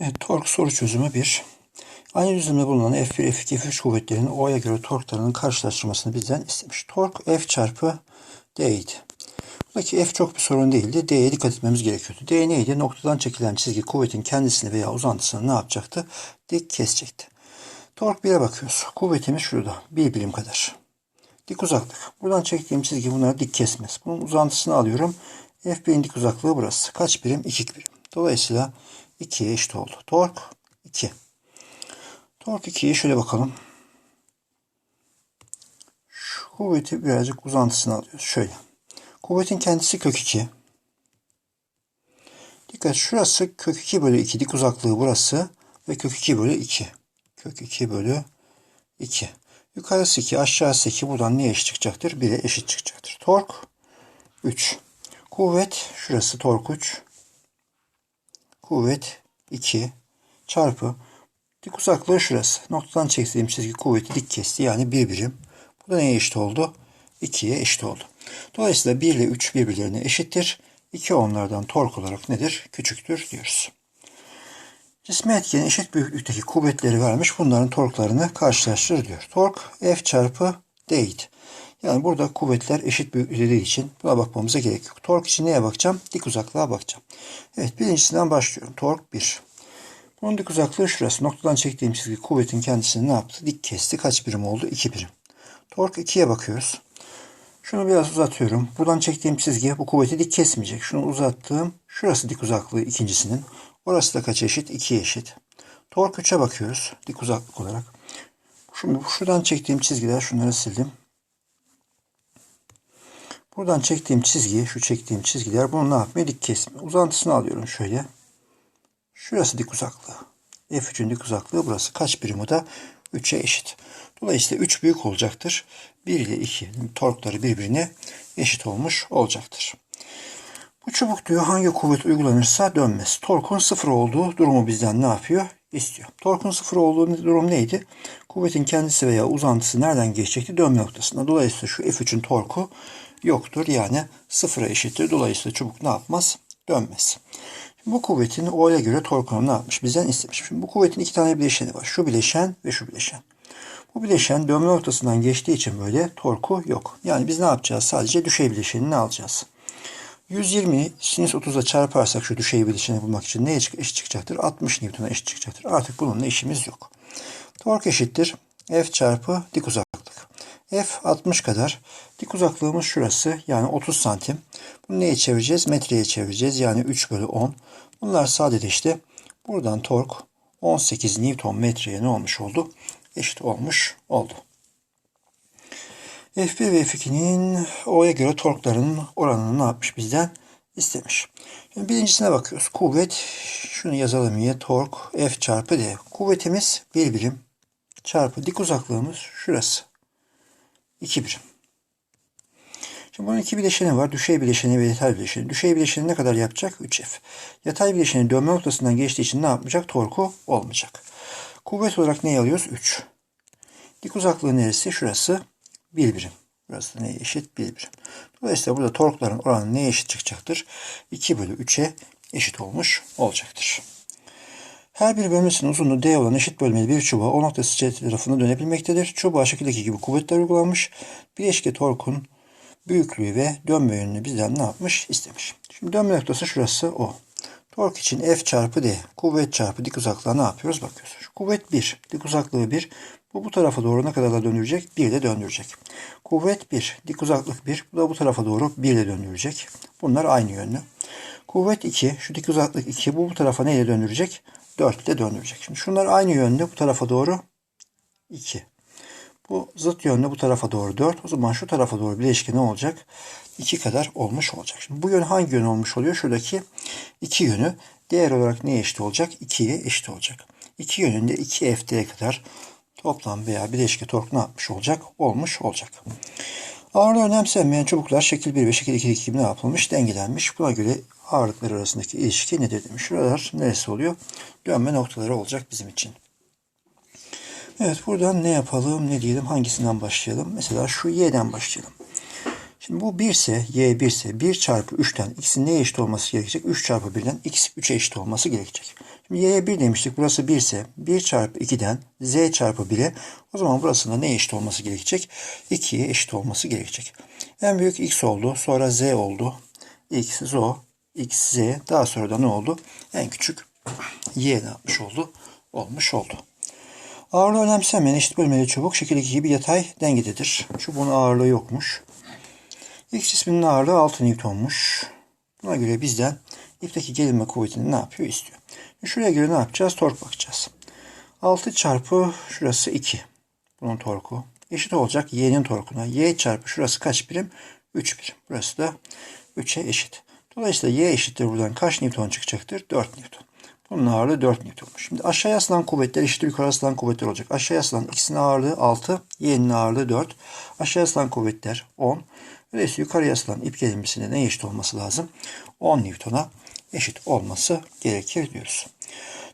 Evet, tork soru çözümü 1. Aynı düzlemde bulunan F1, F2, F3 kuvvetlerinin O'ya göre torklarının karşılaştırmasını bizden istemiş. Tork F çarpı D idi. Buradaki F çok bir sorun değildi. D'ye dikkat etmemiz gerekiyordu. D neydi? Noktadan çekilen çizgi kuvvetin kendisini veya uzantısını ne yapacaktı? Dik kesecekti. Tork 1'e bakıyoruz. Kuvvetimiz şurada. 1 birim kadar. Dik uzaklık. Buradan çektiğim çizgi bunları dik kesmez. Bunun uzantısını alıyorum. F1'in dik uzaklığı burası. Kaç birim? 2 birim. Dolayısıyla 2'ye eşit oldu. Tork 2. Tork 2'ye şöyle bakalım. Şu kuvveti birazcık uzantısını alıyoruz. Şöyle. Kuvvetin kendisi kök 2. Dikkat şurası kök 2 bölü 2 dik uzaklığı burası ve kök 2 bölü 2. Kök 2 bölü 2. Yukarısı 2 aşağısı 2 buradan neye eşit çıkacaktır? 1'e eşit çıkacaktır. Tork 3. Kuvvet şurası tork 3. Kuvvet 2 çarpı dik uzaklığı şurası. Noktadan çektiğim çizgi kuvveti dik kesti yani 1 birim. Bu da neye eşit oldu? 2'ye eşit oldu. Dolayısıyla 1 ile 3 birbirlerine eşittir. 2 onlardan tork olarak nedir? Küçüktür diyoruz. Cisme etkenin eşit büyüklükteki kuvvetleri vermiş. Bunların torklarını karşılaştır diyor. Tork F çarpı D idi. Yani burada kuvvetler eşit büyüklükte dediği için buna bakmamıza gerek yok. Tork için neye bakacağım? Dik uzaklığa bakacağım. Evet birincisinden başlıyorum. Tork 1. Bunun dik uzaklığı şurası. Noktadan çektiğim çizgi kuvvetin kendisini ne yaptı? Dik kesti. Kaç birim oldu? 2 birim. Tork 2'ye bakıyoruz. Şunu biraz uzatıyorum. Buradan çektiğim çizgi bu kuvveti dik kesmeyecek. Şunu uzattığım şurası dik uzaklığı ikincisinin. Orası da kaç eşit? 2'ye eşit. Tork 3'e bakıyoruz. Dik uzaklık olarak. Şimdi şuradan çektiğim çizgiler şunları sildim. Buradan çektiğim çizgi, şu çektiğim çizgiler bunu ne yapmıyor? Dik kesmiyor. Uzantısını alıyorum şöyle. Şurası dik uzaklığı. F3'ün dik uzaklığı burası. Kaç birim o da? 3'e eşit. Dolayısıyla 3 büyük olacaktır. 1 ile 2 torkları birbirine eşit olmuş olacaktır. Bu çubuk diyor hangi kuvvet uygulanırsa dönmez. Torkun sıfır olduğu durumu bizden ne yapıyor? İstiyor. Torkun sıfır olduğu durum neydi? Kuvvetin kendisi veya uzantısı nereden geçecekti? Dönme noktasında. Dolayısıyla şu F3'ün torku yoktur. Yani sıfıra eşittir. Dolayısıyla çubuk ne yapmaz? Dönmez. Bu kuvvetin O'ya göre torkunu ne yapmış? Bizden istemiş. Şimdi bu kuvvetin iki tane bileşeni var. Şu bileşen ve şu bileşen. Bu bileşen dönme noktasından geçtiği için böyle torku yok. Yani biz ne yapacağız? Sadece düşey bileşenini alacağız. 120 sinüs 30'a çarparsak şu düşey bileşeni bulmak için neye eşit çıkacaktır? 60 Newton'a eşit çıkacaktır. Artık bununla işimiz yok. Tork eşittir. F çarpı dik uzaklık. F 60 kadar. Dik uzaklığımız şurası. Yani 30 santim. Neye çevireceğiz? Metreye çevireceğiz. Yani 3 bölü 10. Bunlar sadeleşti. Buradan tork 18 Newton metreye ne olmuş oldu? Eşit olmuş oldu. F1 ve F2'nin O'ya göre torklarının oranını ne yapmış bizden? istemiş. Şimdi birincisine bakıyoruz. Kuvvet, şunu yazalım ya tork F çarpı D. Kuvvetimiz 1 birim çarpı dik uzaklığımız şurası. 2 birim. Şimdi bunun iki bileşeni var. Düşey bileşeni ve yatay bileşeni. Düşey bileşeni ne kadar yapacak? 3F. Yatay bileşeni dönme noktasından geçtiği için ne yapmayacak? Torku olmayacak. Kuvvet olarak neyi alıyoruz? 3. Dik uzaklığı neresi? Şurası 1 birim. Burası da neye eşit? 1 birim. Dolayısıyla burada torkların oranı neye eşit çıkacaktır? 2 bölü 3'e eşit olmuş olacaktır. Her bir bölmesinin uzunluğu D olan eşit bölmeli bir çubuğa o noktası C dönebilmektedir. Çubuğa şekildeki gibi kuvvetler uygulanmış. Bileşke torkun büyüklüğü ve dönme yönünü bizden ne yapmış? istemiş. Şimdi dönme noktası şurası O. Tork için F çarpı D. Kuvvet çarpı dik uzaklığa ne yapıyoruz? Bakıyoruz. Kuvvet 1. Dik uzaklığı 1. Bu bu tarafa doğru ne kadar da döndürecek? 1 de döndürecek. Kuvvet 1. Dik uzaklık 1. Bu da bu tarafa doğru 1 de döndürecek. Bunlar aynı yönlü. Kuvvet 2. Şu dik uzaklık 2. Bu bu tarafa neyle döndürecek? 4 ile döndürecek. Şimdi şunlar aynı yönlü. Bu tarafa doğru 2. Bu zıt yönlü bu tarafa doğru 4. O zaman şu tarafa doğru bileşke ne olacak? 2 kadar olmuş olacak. Şimdi bu yön hangi yön olmuş oluyor? Şuradaki 2 yönü değer olarak neye eşit olacak? 2'ye eşit olacak. 2 yönünde 2 FT'ye kadar toplam veya bileşke tork ne yapmış olacak? Olmuş olacak. Ağırlığı önemsenmeyen çubuklar şekil 1 ve şekil 2 gibi ne yapılmış? Dengelenmiş. Buna göre ağırlıklar arasındaki ilişki nedir demiş. Şuralar neresi oluyor? Dönme noktaları olacak bizim için. Evet buradan ne yapalım ne diyelim hangisinden başlayalım? Mesela şu y'den başlayalım. Şimdi bu 1 ise y 1 ise 1 çarpı 3'ten x'in neye eşit olması gerekecek? 3 çarpı 1'den x 3'e eşit olması gerekecek. Şimdi y'ye 1 demiştik. Burası 1 ise 1 çarpı 2'den z çarpı 1'e o zaman burasında ne eşit olması gerekecek? 2'ye eşit olması gerekecek. En büyük x oldu. Sonra z oldu. x, zo, x, z. Daha sonra da ne oldu? En küçük y ne yapmış oldu? Olmuş oldu. Ağırlığı önemsenmeyen eşit bölmeli çubuk şekildeki gibi yatay dengededir. Çubuğun ağırlığı yokmuş. X cisminin ağırlığı 6 Newton'muş. Buna göre bizden ipteki gerilme kuvvetini ne yapıyor istiyor. Şuraya göre ne yapacağız? Tork bakacağız. 6 çarpı şurası 2. Bunun torku. Eşit olacak y'nin torkuna. y çarpı şurası kaç birim? 3 birim. Burası da 3'e eşit. Dolayısıyla y eşittir buradan kaç Newton çıkacaktır? 4 Newton. Bunun ağırlığı 4 Newton'muş. Şimdi aşağıya asılan kuvvetler eşittir yukarı asılan kuvvetler olacak. Aşağıya asılan x'in ağırlığı 6, y'nin ağırlığı 4. Aşağıya asılan kuvvetler 10. Öyleyse yukarıya asılan ip gerilmesine ne eşit olması lazım? 10 Newton'a eşit olması gerekir diyoruz.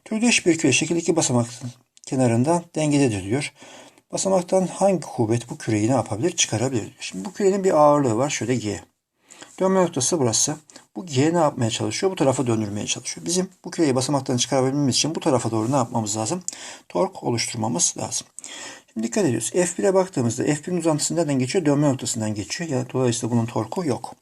Türdeş bir küre şekil iki basamakın kenarından dengededir diyor. Basamaktan hangi kuvvet bu küreyi ne yapabilir? Çıkarabilir. Şimdi bu kürenin bir ağırlığı var. Şöyle G. Dönme noktası burası. Bu G ne yapmaya çalışıyor? Bu tarafa döndürmeye çalışıyor. Bizim bu küreyi basamaktan çıkarabilmemiz için bu tarafa doğru ne yapmamız lazım? Tork oluşturmamız lazım. Şimdi dikkat ediyoruz. F1'e baktığımızda F1'in uzantısı nereden geçiyor? Dönme noktasından geçiyor. Yani dolayısıyla bunun torku yok.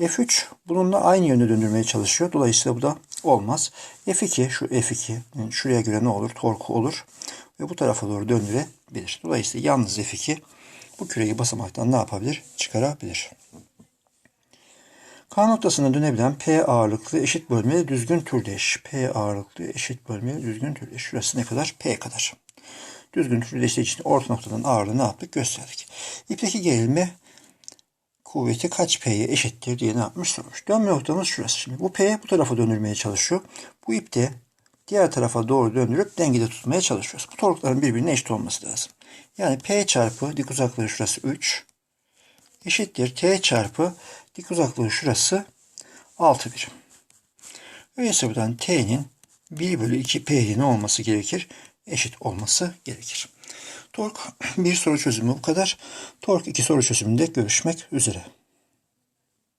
F3 bununla aynı yönde döndürmeye çalışıyor. Dolayısıyla bu da olmaz. F2 şu F2 yani şuraya göre ne olur? Torku olur. Ve bu tarafa doğru döndürebilir. Dolayısıyla yalnız F2 bu küreyi basamaktan ne yapabilir? Çıkarabilir. K noktasına dönebilen P ağırlıklı eşit bölmeli düzgün türdeş. P ağırlıklı eşit bölmeli düzgün türdeş. Şurası ne kadar? P kadar. Düzgün türdeşler için orta noktadan ağırlığı ne yaptık? Gösterdik. İpteki gerilme kuvveti kaç P'ye eşittir diye ne yapmış sormuş. Dönme noktamız şurası. Şimdi bu P bu tarafa döndürmeye çalışıyor. Bu ip de diğer tarafa doğru döndürüp dengede tutmaya çalışıyoruz. Bu torkların birbirine eşit olması lazım. Yani P çarpı dik uzaklığı şurası 3 eşittir T çarpı dik uzaklığı şurası 6 birim. Öyleyse buradan T'nin 1 bölü 2 P'nin olması gerekir? Eşit olması gerekir. Tork bir soru çözümü bu kadar. Tork iki soru çözümünde görüşmek üzere.